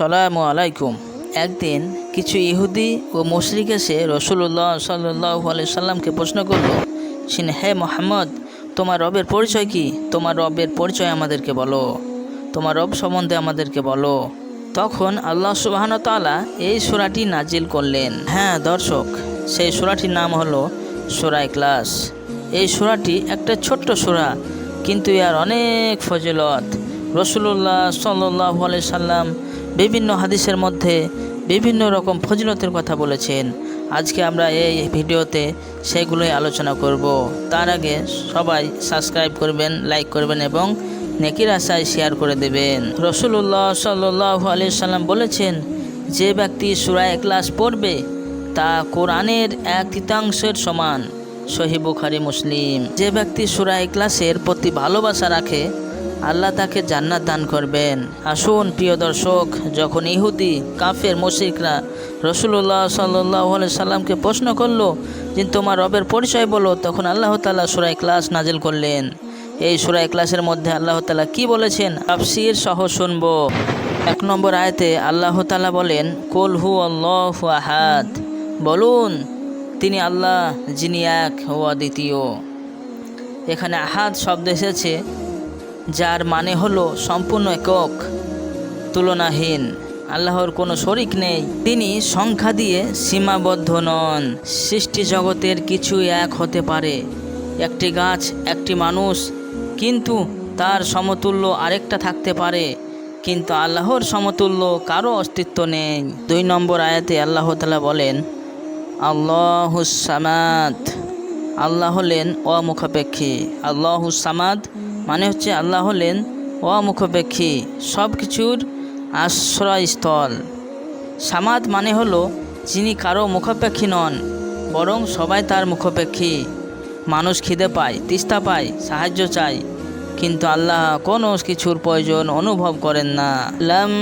আসসালামু আলাইকুম। একদিন কিছু ইহুদি ও মুশরিক এসে রসুল্লাহ সাল্লাহ সাল্লামকে প্রশ্ন করল সিনে হে মোহাম্মদ, তোমার রবের পরিচয় কি? তোমার রবের পরিচয় আমাদেরকে বলো। তোমার রব সম্বন্ধে আমাদেরকে বলো। তখন আল্লাহ সুবাহন তালা এই সুরাটি নাজিল করলেন। হ্যাঁ দর্শক, সেই সুরাটির নাম হলো সুরাই ক্লাস এই সুরাটি একটা ছোট্ট সুরা, কিন্তু এর অনেক ফজিলত। রসুল্লাহ সাল্লাহ সাল্লাম বিভিন্ন হাদিসের মধ্যে বিভিন্ন রকম ফজিলতের কথা বলেছেন। আজকে আমরা এই ভিডিওতে সেগুলোই আলোচনা করব। তার আগে সবাই সাবস্ক্রাইব করবেন, লাইক করবেন এবং নেকির আশায় শেয়ার করে দেবেন। রসুল্লাহ সাল্লাহ সাল্লাম বলেছেন, যে ব্যক্তি সুরায় ক্লাস পড়বে, তা কোরআনের এক তৃতীয়াংশের সমান। সহি বুখারি, মুসলিম। যে ব্যক্তি সুরাই ক্লাসের প্রতি ভালোবাসা রাখে আল্লাহ তাকে জান্নাত দান করবেন। আসুন, প্রিয় দর্শক, যখন ইহুদি, কাফের মুশিকরা রসুল্লাহ সাল্লাহ সাল্লামকে প্রশ্ন করল যে তোমার রবের পরিচয় বলো? তখন আল্লাহ তালা সুরাই ক্লাস নাজিল করলেন। এই সুরাই ক্লাসের মধ্যে আল্লাহ তালা কি বলেছেন? আফসির সহ শুনব। এক নম্বর আয়তে আল্লাহ তালা বলেন, কোল হু আহাদ। বলুন, তিনি আল্লাহ, যিনি এক ও দ্বিতীয় এখানে আহাদ শব্দ এসেছে যার মানে হলো সম্পূর্ণ একক, তুলনাহীন, আল্লাহর কোনো শরিক নেই। তিনি সংখ্যা দিয়ে সীমাবদ্ধ নন। সৃষ্টি জগতের কিছু এক হতে পারে। একটি গাছ, একটি মানুষ, কিন্তু তার সমতুল্য আরেকটা থাকতে পারে। কিন্তু আল্লাহর সমতুল্য কারও অস্তিত্ব নেই। দুই নম্বর আয়াতে আল্লাহ তালা বলেন আল্লাহুসামাদ আল্লাহ হলেন অমুখাপেক্ষী। আল্লাহুসামাদ মানে হচ্ছে আল্লাহ হলেন অমুখাপেক্ষী সব কিছুর আশ্রয়স্থল। সামাদ মানে হলো যিনি কারও মুখাপেক্ষী নন, বরং সবাই তার মুখাপেক্ষী। মানুষ খিদে পায়, তিস্তা পায়, সাহায্য চায়, কিন্তু আল্লাহ কোনো কিছুর প্রয়োজন অনুভব করেন না। লাম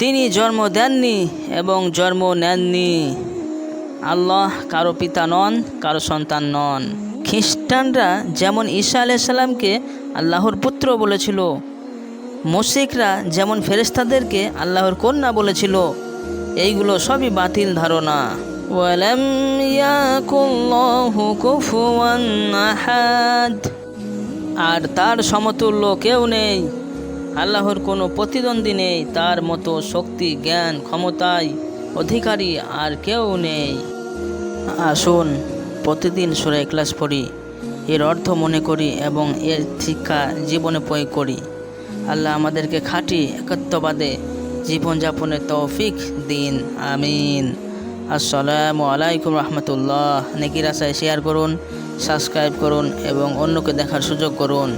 তিনি জন্ম দেননি এবং জন্ম নেননি। আল্লাহ কারও পিতা নন, কারও সন্তান নন। খ্রিস্টানরা যেমন ঈসা আলাইসাল্লামকে আল্লাহর পুত্র বলেছিল, মুশিকরা যেমন ফেরেস্তাদেরকে আল্লাহর কন্যা বলেছিল, এইগুলো সবই বাতিল ধারণা। আহাদ। আর তার সমতুল্য কেউ নেই। আল্লাহর কোনো প্রতিদ্বন্দ্বী নেই। তার মতো শক্তি, জ্ঞান, ক্ষমতায় অধিকারী আর কেউ নেই। আসুন প্রতিদিন সুরে ক্লাস পড়ি, এর অর্থ মনে করি এবং এর শিক্ষা জীবনে প্রয়োগ করি। আল্লাহ আমাদেরকে খাঁটি, একত্ববাদে জীবনযাপনের তৌফিক দিন, আমিন। আসসালামু আলাইকুম রহমতুল্লাহ। নেকির আশায় শেয়ার করুন, সাবস্ক্রাইব করুন এবং অন্যকে দেখার সুযোগ করুন।